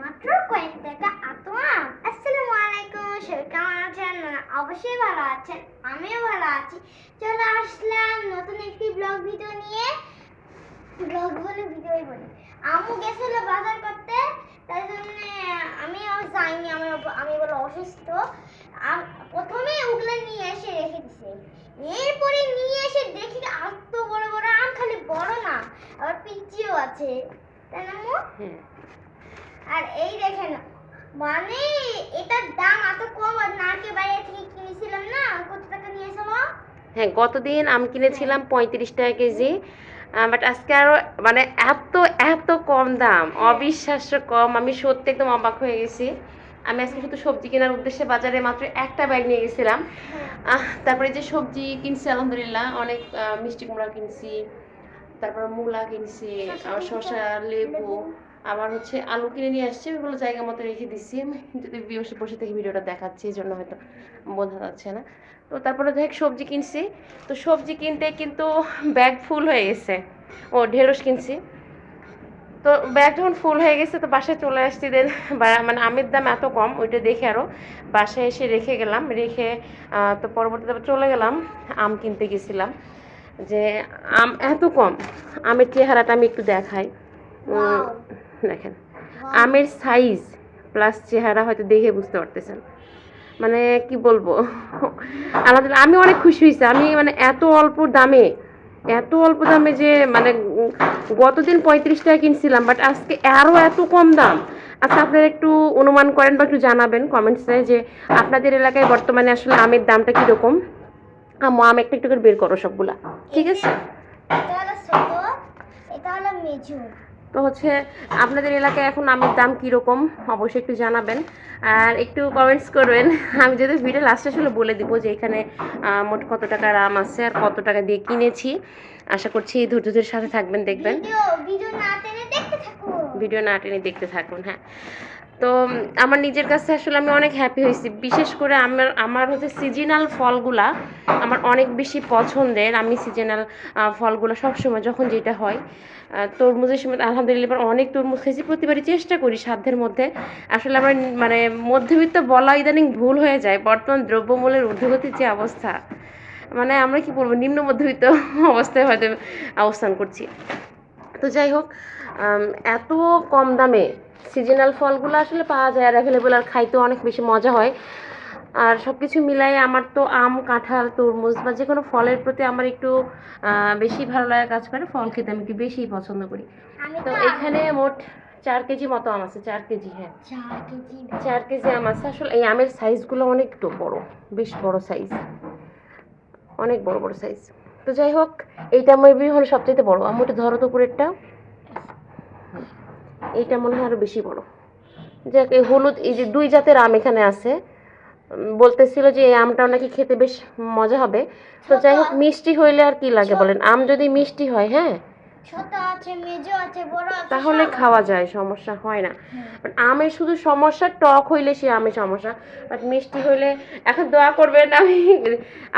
মাত্র কয়েক টাকা। এত আম আসসালামু আলাইকুম, সবাই কেমন আছেন? অবশ্যই ভালো আছেন, আমিও ভালো আছি। চলে আসলাম নতুন একটি ব্লগ ভিডিও নিয়ে। ব্লগ বলে ভিডিওই বলি। আম্মু গেছিল বাজার করতে তাই জন্য আমিও যাইনি আমি আমি বলে অসুস্থ। প্রথমে ওগুলো নিয়ে এসে রেখে দিছে। এরপরে নিয়ে এসে দেখি এত বড় বড় আম খালি বড় না, আবার পিচিও আছে। তাই না আর এই দেখেন মানে এটার দাম এত কম আর নারকেল বাইরে থেকে কিনেছিলাম না কত টাকা নিয়েছিল? হ্যাঁ গতদিন আম কিনেছিলাম পঁয়ত্রিশ টাকা কেজি বাট আজকে আরও মানে এত এত কম দাম অবিশ্বাস্য কম আমি সত্যি একদম অবাক হয়ে গেছি। আমি আজকে শুধু সবজি কেনার উদ্দেশ্যে বাজারে মাত্র একটা ব্যাগ নিয়ে গেছিলাম। আহ, তারপরে যে সবজি কিনছি আলহামদুলিল্লাহ অনেক মিষ্টি কুমড়া কিনছি তারপর মূলা কিনছি শসা লেবু? আবার হচ্ছে আলু কিনে নিয়ে আসছি ওগুলো জায়গা মতো রেখে দিচ্ছি যদি বসে বসে থেকে ভিডিওটা দেখাচ্ছি, এই জন্য হয়তো বোঝা যাচ্ছে না। তো তারপরে দেখ, সবজি কিনছি। তো সবজি কিনতে কিন্তু ব্যাগ ফুল হয়ে গেছে। ও, ঢেঁড়স কিনছি। তো ব্যাগ যখন ফুল হয়ে গেছে, তো বাসায় চলে আসছি দেন। মানে আমের দাম এত কম, ওইটা দেখে আরও বাসায় এসে রেখে গেলাম। রেখে তো পরবর্তীতে চলে গেলাম, আম কিনতে গেছিলাম। যে আম এত কম, আমের চেহারাটা আমি একটু দেখাই. দেখেন আমের সাইজ প্লাস চেহারা হয়তো দেখে বুঝতে পারতেছেন। মানে কি বলব? আলাদা আমি অনেক খুশি হয়েছি। আমি মানে এত অল্প দামে, এত অল্প দামে যে মানে গতদিন পঁয়ত্রিশ টাকা কিনছিলাম বাট আজকে আরও এত কম দাম। আচ্ছা আপনারা একটু অনুমান করেন বা একটু জানাবেন কমেন্টসে যে আপনাদের এলাকায় বর্তমানে আসলে আমের দামটা কীরকম? আম্মু, আম একটা একটু করে বের করো সবগুলা। ঠিক আছে? এটা হলো ছোট, এটা হলো মেজু তো হচ্ছে আপনাদের এলাকায় এখন আমের দাম কীরকম? অবশ্যই একটু জানাবেন। আর একটু কমেন্টস করবেন। আমি যদি ভিডিও লাস্টে আসলে বলে দিব যে এখানে মোট কত টাকার আম আছে আর কত টাকা দিয়ে কিনেছি। আশা করছি ধৈর্যের সাথে থাকবেন দেখবেন। ভিডিও ভিডিও না টেনে দেখতে থাকো ভিডিও না টেনে দেখতে থাকুন হ্যাঁ। তো আমার নিজের কাছে আসলে আমি অনেক হ্যাপি হয়েছি। বিশেষ করে আমার আমার হচ্ছে সিজনাল ফলগুলা আমার অনেক বেশি পছন্দের। আমি সিজনাল ফলগুলো সবসময় যখন যেটা হয় তরমুজের সময় আলহামদুলিল্লাহ এবার অনেক তরমুজ খেয়েছি। প্রতিবারই চেষ্টা করি সাধ্যের মধ্যে। আসলে আমার মানে মধ্যবিত্ত বলা ইদানিং ভুল হয়ে যায়। বর্তমান দ্রব্যমূল্যের ঊর্ধ্বগতির যে অবস্থা মানে আমরা কি বলব, নিম্ন মধ্যবিত্ত অবস্থায় হয়তো অবস্থান করছি। তো যাই হোক এত কম দামে সিজনাল ফলগুলো আসলে পাওয়া যায় আর অ্যাভেলেবেল আর খাইতেও অনেক বেশি মজা হয়। আর সব কিছু মিলাই আমার তো আম কাঁঠাল তরমুজ বা যে কোনো ফলের প্রতি আমার একটু বেশি ভালো লাগা কাজ করে ফল খেতে আমি একটু বেশি পছন্দ করি। তো এখানে মোট চার কেজি মতো আম আছে চার কেজি হ্যাঁ। চার কেজি আম আছে আসলে এই আমের সাইজগুলো অনেক বড় বেশ বড় সাইজ অনেক বড় বড় সাইজ তো যাই হোক এইটা মেবি হলো সবচেয়ে বড়। আমি ওটা ধরো তো উপরেরটা এইটা মনে হয় আরও বেশি বড়। যাক এই হলুদ এই যে দুই জাতের আম এখানে আছে বলতেছিল যে এই আমটাও নাকি খেতে বেশ মজা হবে। তো যাই হোক মিষ্টি হইলে আর কি লাগে বলেন? আম যদি মিষ্টি হয় হ্যাঁ? ছোট আছে মেজো আছে বড় আছে তাহলে খাওয়া যায় সমস্যা হয় না। বাট আমের শুধু সমস্যা টক হইলে সে আমের সমস্যা। বাট মিষ্টি হইলে এখন দোয়া করবেন আমি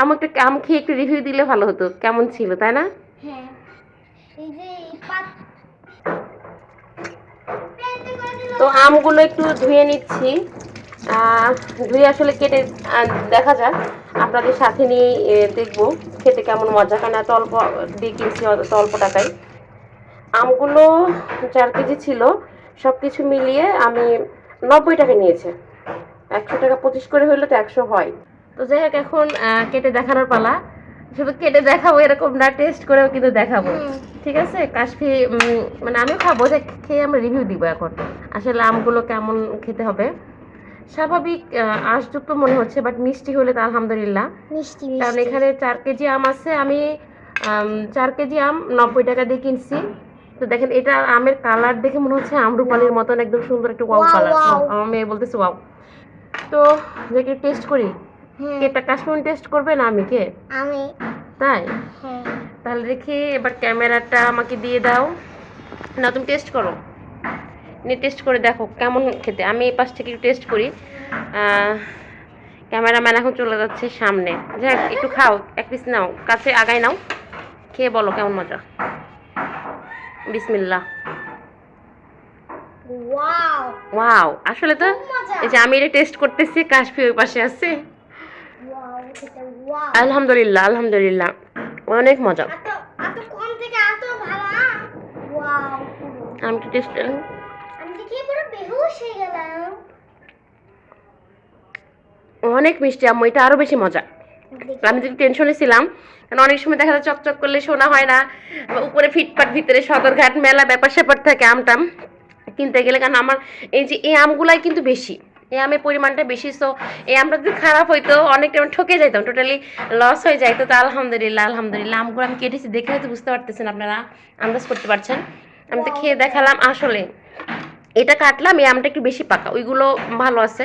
আমাকে আম খেয়ে একটু রিভিউ দিলে ভালো হতো। কেমন ছিল তাই না? হ্যাঁ এই যে এই পাত প্লেটে করে দিল তো আমগুলো একটু ধুয়ে নিচ্ছি। ধুয়ে আসলে কেটে দেখা যাক। আপনাদের সাথে নিয়ে দেখব খেতে কেমন মজা। কেন এত অল্প দিয়ে কিনছি, অত অল্প টাকায়। আমগুলো চার কেজি ছিল সব কিছু মিলিয়ে আমি নব্বই টাকা নিয়েছে। একশো টাকা পঁচিশ করে হইলে তো একশো হয়। তো যাই হোক, এখন কেটে দেখানোর পালা। শুধু কেটে দেখাবো এরকম না টেস্ট করেও কিন্তু দেখাবো। ঠিক আছে? কাশফি মানে আমিও খাব যে খেয়ে আমরা রিভিউ দিব এখন। আসলে আমগুলো কেমন খেতে হবে? স্বাভাবিক আঁশযুক্ত মনে হচ্ছে বাট মিষ্টি হলে তো আলহামদুলিল্লাহ। মিষ্টি কারণ এখানে চার কেজি আম আছে আমি চার কেজি আম নব্বই টাকা দিয়ে কিনছি। তো দেখেন এটা আমের কালার দেখে মনে হচ্ছে আমরুপালির মতন একদম সুন্দর একটা ওয়াও কালার. আমার মেয়ে বলতেছে ওয়াও তো দেখে টেস্ট করি হ্যাঁ। এটা কাশ্মীর টেস্ট করবে না আমি কে? আমি। তাই? হ্যাঁ। তাহলে দেখি এবার ক্যামেরাটা আমাকে দিয়ে দাও। না তুমি টেস্ট করো। নিয়ে টেস্ট করে দেখো কেমন খেতে। আমি এই পাশ থেকে একটু টেস্ট করি। ক্যামেরাম্যান এখন চলে যাচ্ছে সামনে। যাক একটু খাও এক পিস নাও। কাছে আগাই নাও। খেয়ে বলো কেমন মজা। বিসমিল্লা ওয়াও। ওয়াও আসলে তো এই যে আমি এটা টেস্ট করতেছি কাশফি ওই পাশে আছে। আলহামদুলিল্লাহ আলহামদুলিল্লাহ। অনেক মজা। আম তো টেস্ট হয়ে অনেক মিষ্টি আম্মু এটা আরও বেশি মজা। আমি যদি টেনশনে ছিলাম কারণ অনেক সময় দেখা যায় চকচক করলে শোনা হয় না। উপরে ফিটপাট ভিতরে সদরঘাট মেলা ব্যাপার স্যাপার থাকে আমটাম। কিনতে গেলে কারণ আমার এই যে এই আমগুলাই কিন্তু বেশি। এই আমের পরিমাণটা বেশি সো এই আমটা যদি খারাপ হইতো অনেক টাইম ঠকে যাইতাম টোটালি লস হয়ে যাইতো। তো আলহামদুলিল্লাহ আলহামদুলিল্লাহ। আমগুলো আমি কেটেছি দেখে হয়তো বুঝতে পারতেছেন আপনারা আন্দাজ করতে পারছেন। আমি তো খেয়ে দেখালাম আসলে। এটা কাটলাম এই আমটা একটু বেশি পাকা ওইগুলো ভালো আছে।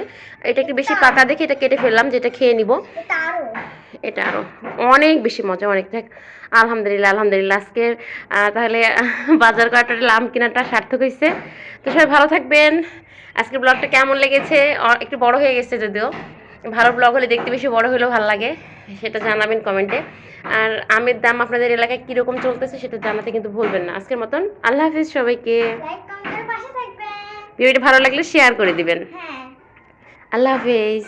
এটা একটু বেশি পাকা দেখে এটা কেটে ফেললাম যেটা খেয়ে নিব। এটা আরও। এটা আরও। অনেক বেশি মজা অনেক দেখ। আলহামদুলিল্লাহ আলহামদুলিল্লাহ আজকের আহ, তাহলে বাজার করাটা লাম কেনাটা সার্থক হয়েছে তো সবাই ভালো থাকবেন। আজকের ব্লগটা কেমন লেগেছে? একটু বড় হয়ে গেছে যদিও। ভালো ব্লগ হলে দেখতে বেশি বড় হলেও ভালো লাগে সেটা জানাবেন কমেন্টে আর আমের দাম আপনাদের এলাকায় কীরকম চলতেছে সেটা জানাতে কিন্তু ভুলবেন না। আজকের মতন আল্লাহ হাফিজ সবাইকে। ভিডিওটি ভালো লাগলে শেয়ার করে দিবেন। হ্যাঁ। আল্লাহ হাফিজ।